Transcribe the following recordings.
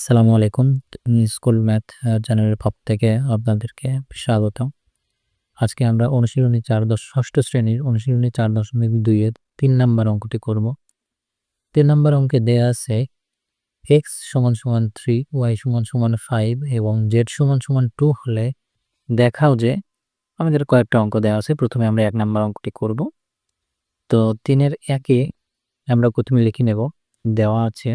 আসসালামু আলাইকুম school math চ্যানেলের পক্ষ থেকে আপনাদেরকে স্বাগত আজকে আমরা অনুশীলনী চার দশ, ষষ্ঠ শ্রেণির অনুশীলনী চার দশমিক দুইয়ের তিন নাম্বার অঙ্কটি করব। তিন নাম্বার অঙ্কে দেয়া আছে এক্স সমান সমান থ্রি ওয়াই সমান সমান ফাইভ এবং জেড সমান সমান টু হলে দেখাও যে আমাদের কয়েকটা অঙ্ক দেওয়া আছে, প্রথমে আমরা এক নাম্বার অঙ্কটি করব। তো তিনের একে আমরা প্রথমে লিখে নেব, দেওয়া আছে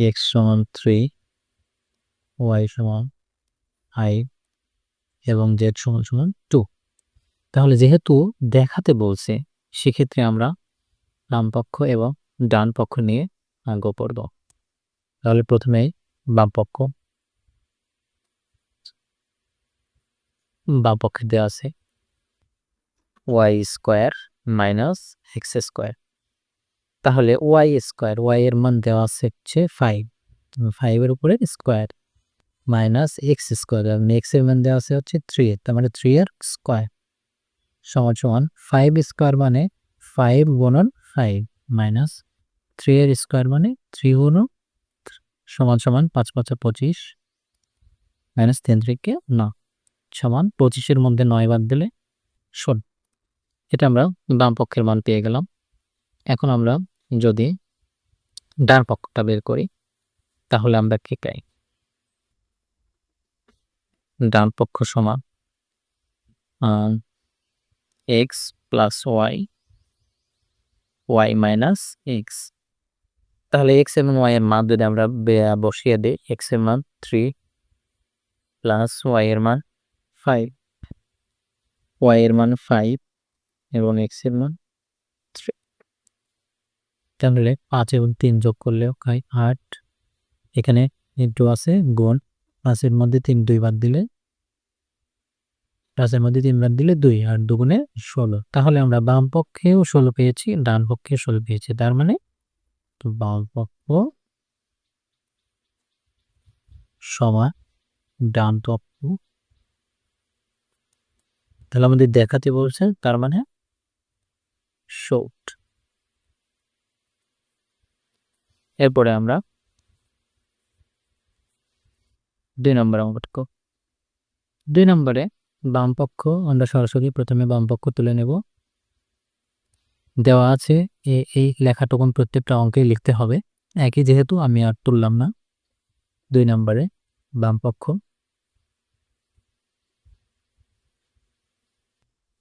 এক্স সমান থ্রি ওয়াই সমান ফাইভ এবং জেড সমান সমান টু তাহলে যেহেতু দেখাতে বলছে, সেক্ষেত্রে আমরা বাম পক্ষ এবং ডান পক্ষ নিয়ে আগ পড়ব। তাহলে প্রথমেই বাম পক্ষ। বাম পক্ষে দেওয়া আছে Y square minus X square তাহলে ওয়াই স্কোয়ার ওয়াই এর মান দেওয়া আছে হচ্ছে ফাইভ ফাইভের উপরে স্কোয়ার মাইনাস এক্স স্কোয়ার এক্সের মান দেওয়া আছে হচ্ছে থ্রি তার মানে থ্রি এর স্কোয়ার সমান সমান ফাইভ স্কোয়ার মানে ফাইভ গুণন ফাইভ মাইনাস থ্রি এর স্কোয়ার মানে থ্রি গুণন সমান সমান পাঁচ পাঁচা পঁচিশ মাইনাস তিন থেকে ন, সমান পঁচিশের মধ্যে নয় বাদ দিলে শোন এটা আমরা বাম পক্ষের মান পেয়ে গেলাম। এখন আমরা যদি ডান পক্ষটা বের করি, তাহলে আমরা কি পাই? ডান পক্ষ সমান X plus Y Y minus X তাহলে এক্স এবং ওয়াই এর মান যদি আমরা বসিয়ে দিই এক্সের মান থ্রি প্লাস ওয়াই এর মান ফাইভ ওয়াই এর মান ফাইভ এবং এক্সের মান তাহলে পাঁচ এবং তিন যোগ করলেও হয় আট। এখানে ইন্টু আছে, গুণ পাঁচের মধ্যে তিন, দুই বাদ দিলে পাঁচের মধ্যে তিন বাদ দিলে দুই আর দুগুণে ষোলো। তাহলে আমরা বাম পক্ষেও ষোলো পেয়েছি, ডান পক্ষে ষোলো পেয়েছি। তার মানে বাম পক্ষ সমান ডান তাহলে আমাদের দেখাতে বলছে, তার মানে শোট এরপরে আমরা দুই নম্বর অঙ্কটুক দুই নম্বরে বাম পক্ষ আমরা সরাসরি প্রথমে বাম পক্ষ তুলে নেব। দেওয়া আছে এই লেখাটুকুন প্রত্যেকটা অঙ্কেই লিখতে হবে। একই যেহেতু আমি আর তুললাম না। দুই নম্বরে বাম পক্ষ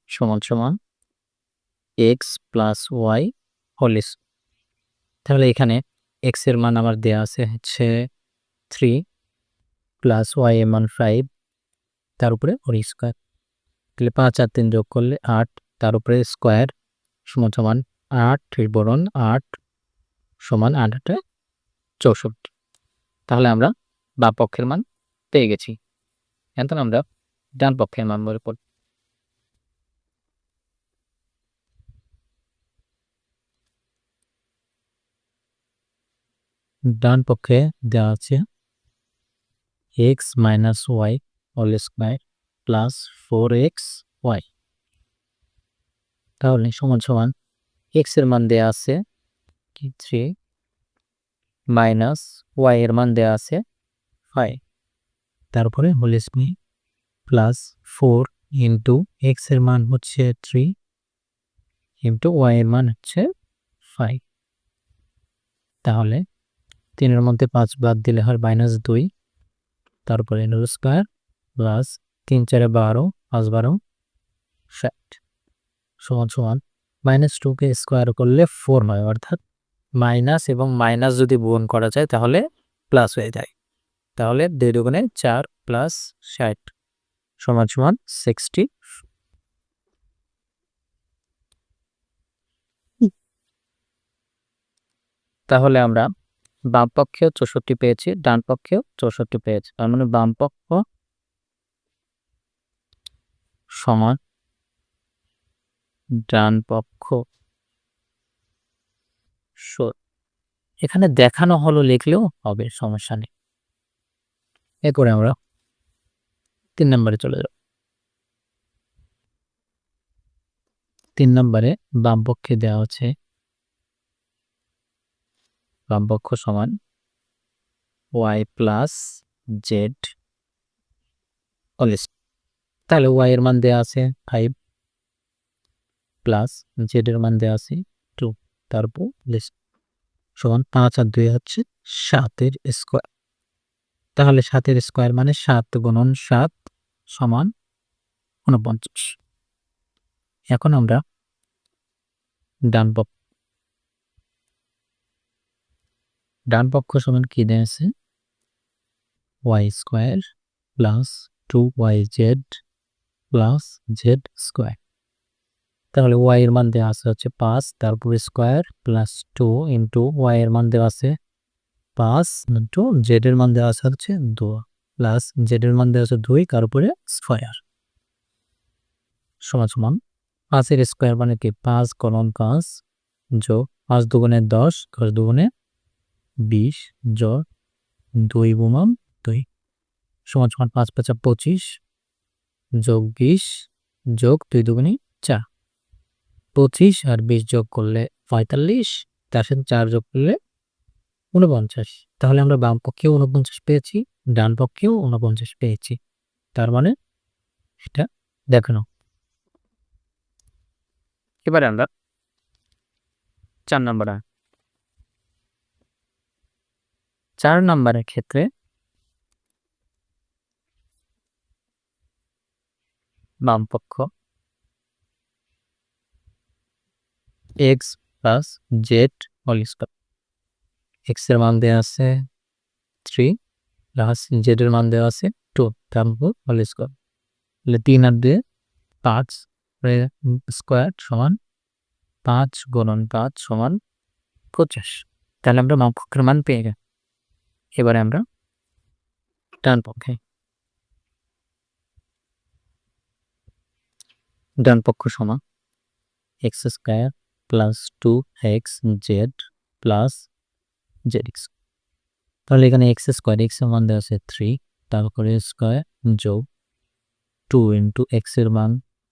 সমান সমান এক্স প্লাস ওয়াই হোলিস তাহলে এখানে এক্সের মান আমার দেওয়া আছে হচ্ছে থ্রি প্লাস ওয়াই এর মান ফাইভ তার উপরে ওর স্কোয়ার তাহলে পাঁচ আর তিন যোগ করলে আট, তার উপরে স্কোয়ার সমান সমান আট বরণ আট সমান আট আটে চৌষট্টি। তাহলে আমরা বা পক্ষের মান পেয়ে গেছি। এখন আমরা ডান পক্ষের মান বলে পড়ি। ডান পক্ষে দেওয়া আছে। X minus Y whole square plus four X Y. তাহলে সমান সমান এক্সের মান দেওয়া আছে থ্রি? মাইনাস ওয়াই এর মান দেওয়া আছে ফাইভ। তারপরে whole square plus four into এক্সের মান হচ্ছে থ্রি ইন্টু ওয়াই এর মান হচ্ছে ফাইভ। তাহলে তিনের মধ্যে পাঁচ বাদ দিলে হয় মাইনাস দুই। তারপরে হোল স্কোয়ার প্লাস তিন চারে বারো, পাঁচ বারো, ষাট। সমান সমান। মাইনাস টুকে স্কোয়ার করলে ফোর হয় অর্থাৎ মাইনাস এবং মাইনাস যদি গুণ করা যায় তাহলে প্লাস হয়ে যায়। তাহলে দুই দুগুণে চার প্লাস ষাট সমান সমান সিক্সটি তাহলে আমরা বাম পক্ষেও চৌষট্টি পেয়েছি, ডান পক্ষেও চৌষট্টি পেয়েছি। তার মানে বাম পক্ষ সমান ডান পক্ষ এখানে দেখানো হলো লিখলেও হবে, সমস্যা নেই। এ করে আমরা তিন নম্বরে চলে যাব। তিন নম্বরে বাম পক্ষে দেওয়া আছে বাম পক্ষ সমান ওয়াই প্লাস জেড অলিস তাহলে ওয়াই এর মান দেওয়া আছে ফাইভ প্লাস জেড এর মান দেওয়া আছে টু তারপর লিস্ট সমান পাঁচ আর দুই হচ্ছে সাতের স্কোয়ার তাহলে সাতের স্কোয়ার মানে সাত গুণন সাত সমান উনপঞ্চাশ এখন আমরা ডান পক্ষ ডান পক্ষ সমান কি দেওয়া আছে? Y square plus two Y Z plus Z square তাহলে ওয়াই এর মান দেওয়া আছে হচ্ছে পাঁচ, তারপর square plus two into Y এর মান দেওয়া আছে পাঁচ ইন্টু জেড এর মান দেওয়া আছে হচ্ছে দু প্লাস জেড এর মান দেওয়া আছে দুই তার উপরে স্কোয়ার সমান সমান পাঁচের স্কোয়ার মানে কি? পাঁচ কলন পাঁচ যোগ পাঁচ দুগুণে দশ দশ দুগুণে বিশ যোগ দুই গুণন দুই। সমান সমান পাঁচ পাঁচা পঁচিশ, যোগ বিশ, যোগ দুই দুগুণে চার। পঁচিশ আর বিশ যোগ করলে পঁয়তাল্লিশ, তার সাথে চার যোগ করলে উনপঞ্চাশ তাহলে আমরা বাম পক্ষেও উনপঞ্চাশ পেয়েছি, ডান পক্ষেও উনপঞ্চাশ পেয়েছি। তার মানে এটা দেখানো এবারে আমরা চার নম্বরে চার নম্বরের ক্ষেত্রে বামপক্ষ X plus Z whole square. এক্সের মান দেওয়া আছে থ্রি প্লাস জেড এর মান দেওয়া আছে টু তারপর হোল স্কোয়ার। তাহলে তিন আর দুয়ে পাঁচ স্কোয়ার সমান পাঁচ গুণন পাঁচ সমান পঞ্চাশ তাহলে আমরা বাম পক্ষের মান পেয়ে গেলাম। এবারে আমরা ডান পক্ষে। ডান পক্ষ সমান X square plus two X Z plus Z X. তাহলে এখানে এক্স স্কোয়ার, এক্সের মান দেওয়া আছে থ্রি, তারপরে স্কোয়ার যোগ টু ইন্টু এক্সের মান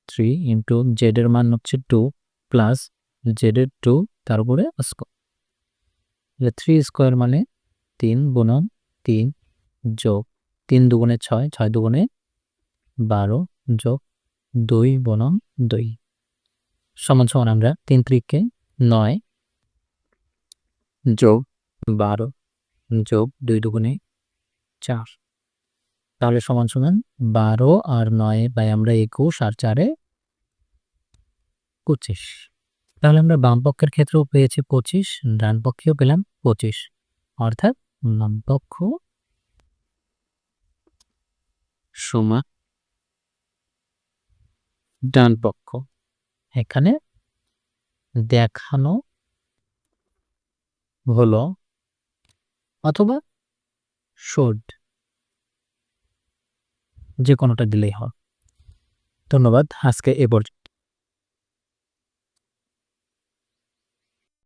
থ্রি ইন্টু জেড এর মান হচ্ছে টু প্লাস জেড এর টু, তারপরে স্কোয়ার। থ্রি স্কোয়ার মানে তিন গুণন তিন যোগ তিন দুগুণে ছয় ছয় দুগুণে বারো যোগ দুই বনাম দুই। সমান সমান আমরা তিন ত্রিকে নয় যোগ বারো যোগ দুই দুগুণে চার। তাহলে সমান সমান বারো আর নয় বাই আমরা একুশ আর চারে পঁচিশ। তাহলে আমরা বাম পক্ষের ক্ষেত্রেও পেয়েছি পঁচিশ, ডান পক্ষেও পেলাম পঁচিশ। অর্থাৎ বাম পক্ষ সমান ডান পক্ষ। এখানে দেখানো হলো অথবা শোড যে কোনোটা দিলেই হয়। ধন্যবাদ আজকে এ পর্যন্ত।